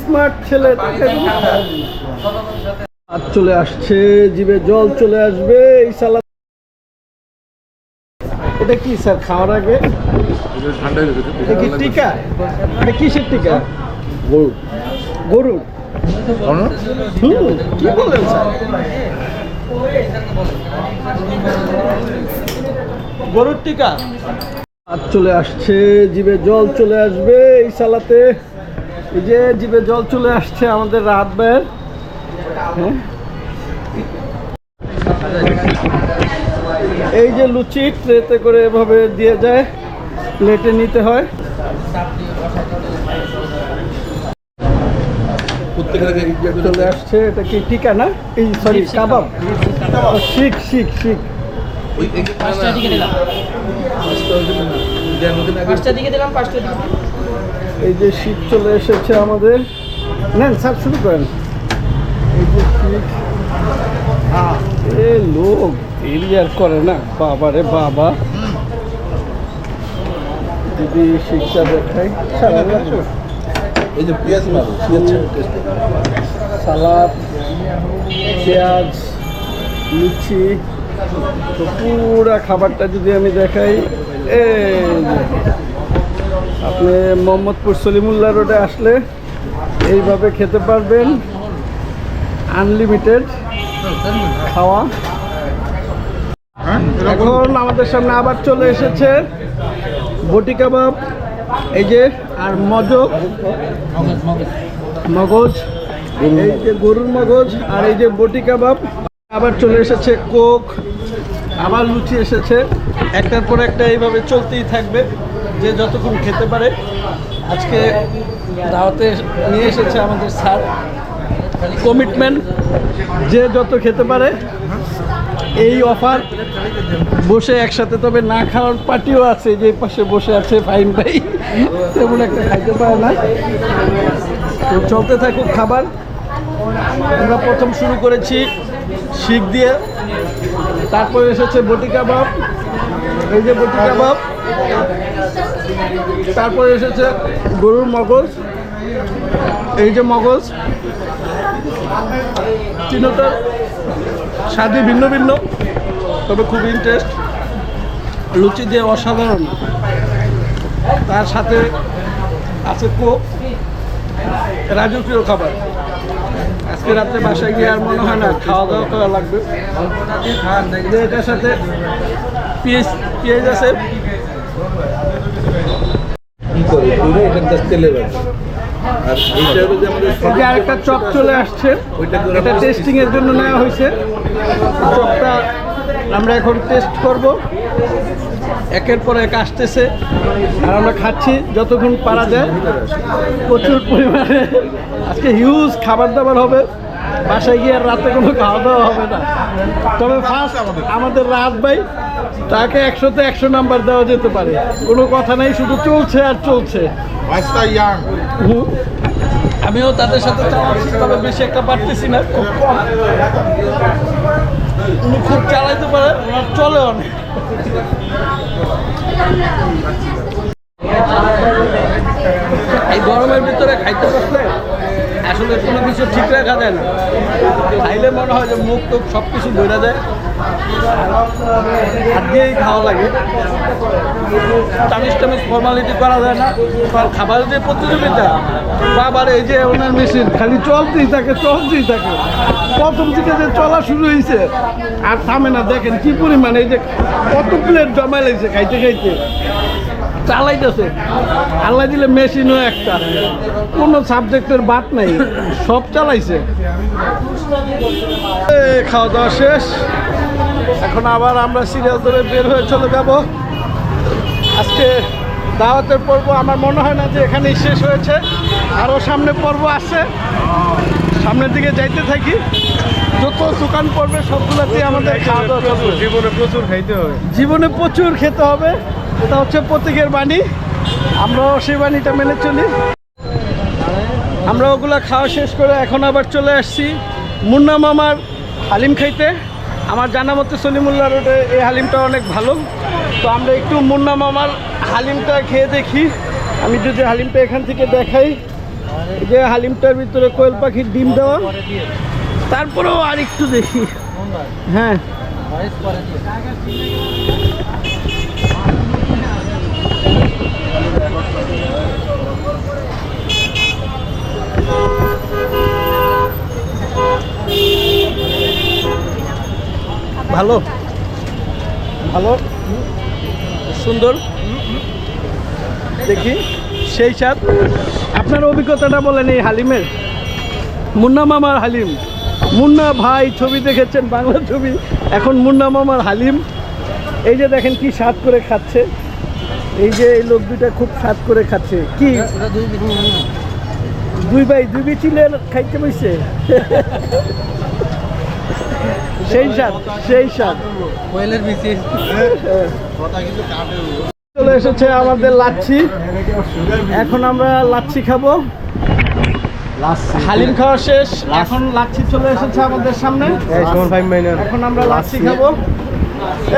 Smart ছেলে আর চলে আসছে জিভে জল চলে আসবে এই সালাদ এটা কি স্যার খাওয়ার আগে? এটা কি টিকা? এটা কিসের টিকা? গরু গরুর? কি বলেন স্যার? গরুর টিকা? আর চলে আসছে জিভে জল চলে আসবে এই সালাতে এই যে জিভে জল চলে আসছে আমাদের রাত বের হ্যাঁ? এই যে লুচি ট্রেতে করে এভাবে দিয়ে যায় প্লেটে নিতে হয় চলে আসছে এটা কি টিকা না এই সরি কাবাব শিখ শিখ শিখ পাঁচটা দিকে দিলাম। পাঁচটা দিকে দিলাম পাঁচটা দিকে এই যে শীত চলে এসেছে আমাদের। নেন স্যার শুরু করেন। এই যে শীত। এ লোক দেরি আর করে না। বাবা রে বাবা। দিদি শিক্ষা দেখাই। এই যে পেঁয়াজ মারো সালাদ পেঁয়াজ লুচি। তো পুরা খাবারটা যদি আমি দেখাই এ আপনি মোহাম্মদপুর সলিমুল্লাহ রোডে আসলে এইভাবে খেতে পারবেন আনলিমিটেড খাওয়া। এখন আমাদের সামনে আবার চলে এসেছে বটি কাবাব, এই যে, আর মজক মগজ। এই যে গরুর মগজ আর এই যে বটি কাবাব। আবার চলে এসেছে কোক, আবার লুচি এসেছে। একটার পর একটা এইভাবে চলতেই থাকবে, যে যতক্ষণ খেতে পারে। আজকে দাওয়াতে নিয়ে এসেছে আমাদের স্যার। কমিটমেন্ট যে যত খেতে পারে, এই অফার বসে একসাথে, তবে না খাওয়ার পার্টিও আছে, যে পাশে বসে আছে ফাইন ভাই। তেমন একটা খাইতে পারে না। তো চলতে থাকুক খাবার। আমরা প্রথম শুরু করেছি। শিখ দিয়ে। তারপরে এসেছে বটি কাবাব। এই যে বটি কাবাব। তারপরে এসেছে গরুর মগজ। এই যে মগজ। তিনটার স্বাদই ভিন্ন ভিন্ন, তবে খুব ইন্টারেস্ট লুচি দিয়ে অসাধারণ। তার সাথে আছে কোক, রাজকীয় খাবার। আজকে রাত্রে বাসায় গিয়ে আর মনে হয় না খাওয়া দাওয়া করা লাগবে। এটার সাথে পেঁয়াজ পেঁয়াজ আছে। কি করে? পুরো এটা জাস্ট তেলে আর এইটা হলো আমাদের যে আরেকটা চপ চলে আসছে। এটা টেস্টিং এর জন্য নেওয়া হয়েছে। চপটা আমরা এখন টেস্ট করব। একের পর এক আসতেছে। আর আমরা খাচ্ছি যতক্ষণ পারা যায়। প্রচুর পরিমাণে। আজকে হিউজ খাবার দাবার হবে। বাসায় গিয়ে রাতে কোনো খাওয়া দাওয়া হবে না। তবে ফার্স্ট আমাদের রাত ভাই, তাকে একশোতে একশো নাম্বার দেওয়া যেতে পারে। কোনো কথা নাই, শুধু চলছে আর চলছে। আমিও তাদের সাথে তবে বেশি একটা পারতেছি না। খুব কম। উনি খুব চালাইতে পারে ওনার চলে অনেক এই গরমের ভিতরে খাইতে পারলে আসলে কোনো কিছু ঠিক রাখা যায় না। খাইলে মনে হয় যে মুখ টুক সব কিছু ধরে যায়। ফর্মালিটি করা যায় না। যে প্রতিযোগিতা এই যে ওনার মেশিন খালি চলতেই থাকে চলতেই থাকে। প্রথম থেকে যে চলা শুরু আর থামে না, দেখেন কি পরিমাণ, এই যে কত প্লেট জমা লাগছে খাইতে খাইতে। চালাইতেছে। আল্লাহ দিলে মেশিনও একটা। কোনো সাবজেক্টের বাদ নাই, সব চালাইছে। খাওয়া দাওয়া শেষ। এখন আবার আমরা সিরিয়াল ধরে বের হয়ে চলে যাব। আজকে দাওয়াতের পর্ব আমার মনে হয় না যে এখানেই শেষ হয়েছে। আরও সামনে পর্ব আছে। সামনের দিকে যাইতে থাকি। যত দোকান পড়বে সবগুলোতেই আমাদের খাওয়া দাওয়া চলবে। জীবনে প্রচুর খাইতে হবে। জীবনে প্রচুর খেতে হবে। এটা হচ্ছে প্রতীকের বাণী। আমরাও সেই বাণীটা মেনে চলি। আমরা ওগুলো খাওয়া শেষ করে এখন আবার চলে আসছি। মুন্না মামার হালিম খাইতে। আমার জানা মতে সলিমুল্লাহ রোডে এই হালিমটা অনেক ভালো। তো আমরা একটু মুন্না মামার হালিমটা খেয়ে দেখি। আমি যদি হালিমটা এখান থেকে দেখাই। যে হালিমটার ভিতরে কোয়েল পাখির ডিম দেওয়া। তারপরেও আর একটু দেখি। হ্যাঁ। ভালো? ভালো? সুন্দর? দেখি, সেই স্বাদ। আপনার অভিজ্ঞতাটা বলেন এই হালিমের। মুন্না মামার হালিম। মুন্না ভাই ছবি দেখেছেন, বাংলা ছবি। এখন মুন্না মামার হালিম। এই যে দেখেন কি স্বাদ করে খাচ্ছে। এই যে এই লোক দুইটা খুব স্বাদ করে খাচ্ছে। কি? দুই ভাই, দুই বিচিলে খাইতে পাইছে সেই স্বাদ সেই স্বাদ। কোয়েলের বিচি। চলে এসেছে আমাদের লাচ্ছি। এখন আমরা লাচ্ছি খাব। হালিম খাওয়া শেষ। এখন লাচ্ছি চলে এসেছে আমাদের সামনে। এখন আমরা লাচ্ছি খাব।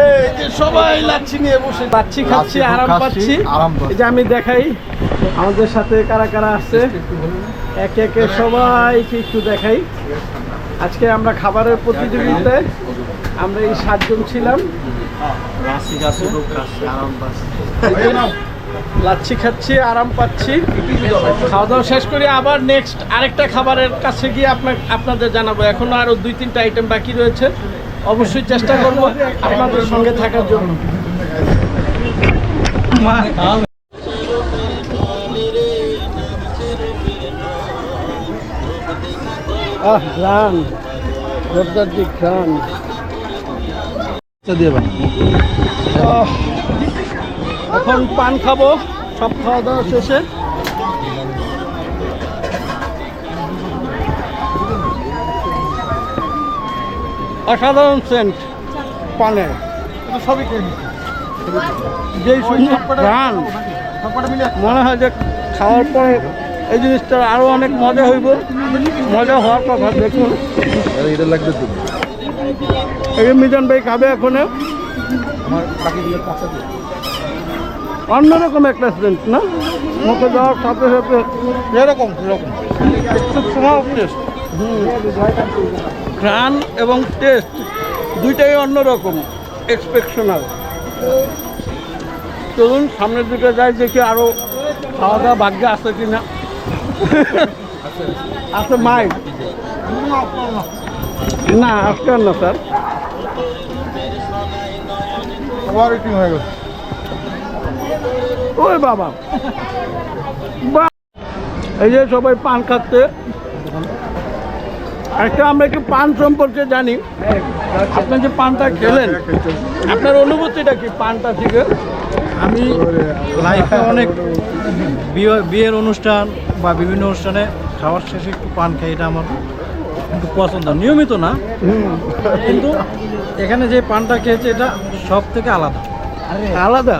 এই যে সবাই লাচ্ছি নিয়ে বসে। লাচ্ছি খাচ্ছি আরাম পাচ্ছি। আরাম পাচ্ছি। এই যে আমি দেখাই আমাদের সাথে কারা কারা আসছে একে একে সবাইকে একটু দেখাই। আজকে আমরা খাবারের প্রতিযোগিতায় আমরা এই সাতজন ছিলাম। লাচ্ছি খাচ্ছি আরাম পাচ্ছি। খাওয়া দাওয়া শেষ করে আবার নেক্সট আরেকটা খাবারের কাছে গিয়ে আপনার আপনাদের জানাব। এখনও আরও দুই তিনটা আইটেম বাকি রয়েছে। অবশ্যই চেষ্টা করব আপনাদের সঙ্গে থাকার জন্য। আহ ঘ্রাণ জোরদার যে ঘ্রাণ এখন পান খাব সব খাওয়া দাওয়া শেষে। অসাধারণ সেন্ট পানে। সবই যেই সুন্দর প্রাণ মনে হয় যে খাওয়ার পরে এই জিনিসটা আরও অনেক মজা হইব। মজা হওয়ার কথা, দেখুন। মিজান ভাই খাবে এখন। অন্যরকম একটা সেন্ট না? মুখে যাওয়ার সাথে সাথে এরকম একটু টেস্ট এবং টেস্ট দুইটাই অন্যরকম এক্সপেকশনাল চলুন, সামনের দিকে যাই, দেখি আরও খাওয়া দাওয়া ভাগ্যে আছে কি না আছে মাই। না আজকে না স্যার। এটিং হয়ে গেছে। ওই বাবা! এই যে সবাই পান খাচ্ছে। একটা আমরা একটু পান সম্পর্কে জানি। আপনি যে পানটা খেলেন আপনার অনুভূতিটা কি পানটা থেকে? আমি লাইফে অনেক বিয়ে- বিয়ের অনুষ্ঠান বা বিভিন্ন অনুষ্ঠানে খাওয়ার শেষে একটু পান খাই এটা আমার একটু পছন্দ। নিয়মিত না কিন্তু এখানে যে পানটা খেয়েছে এটা সব থেকে আলাদা আলাদা?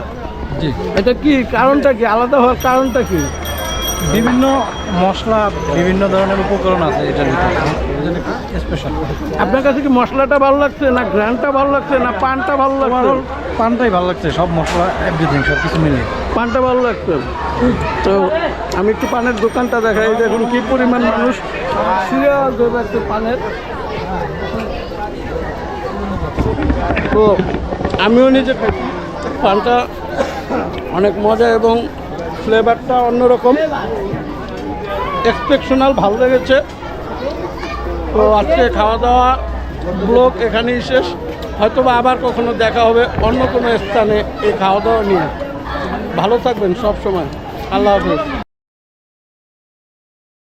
জি। এটা কি কারণটা কি? আলাদা হওয়ার কারণটা কি? বিভিন্ন মশলা বিভিন্ন ধরনের উপকরণ আছে এটার ভিতরে। স্পেশাল আপনার কাছে কি মশলাটা ভালো লাগছে না গ্রানটা ভালো লাগছে না পানটা ভালো লাগছে? পানটাই ভালো লাগছে সব মশলা এভরিথিং সব কিছু মিলিয়ে। পানটা ভালো লাগছে? তো আমি একটু পানের দোকানটা দেখাই এই দেখুন কি পরিমাণ মানুষ। সিরিয়াল ধরে রাখছে পানের। তো আমিও নিজে খাইছি। পানটা অনেক মজা এবং ফ্লেভারটা অন্যরকম। এক্সপেকশনাল ভালো লেগেছে। তো আজকে খাওয়া দাওয়া ব্লক এখানেই শেষ। হয়তো বা আবার কখনো দেখা হবে অন্য কোনো স্থানে এই খাওয়া দাওয়া নিয়ে। ভালো থাকবেন সব সময় আল্লাহ হাফেজ।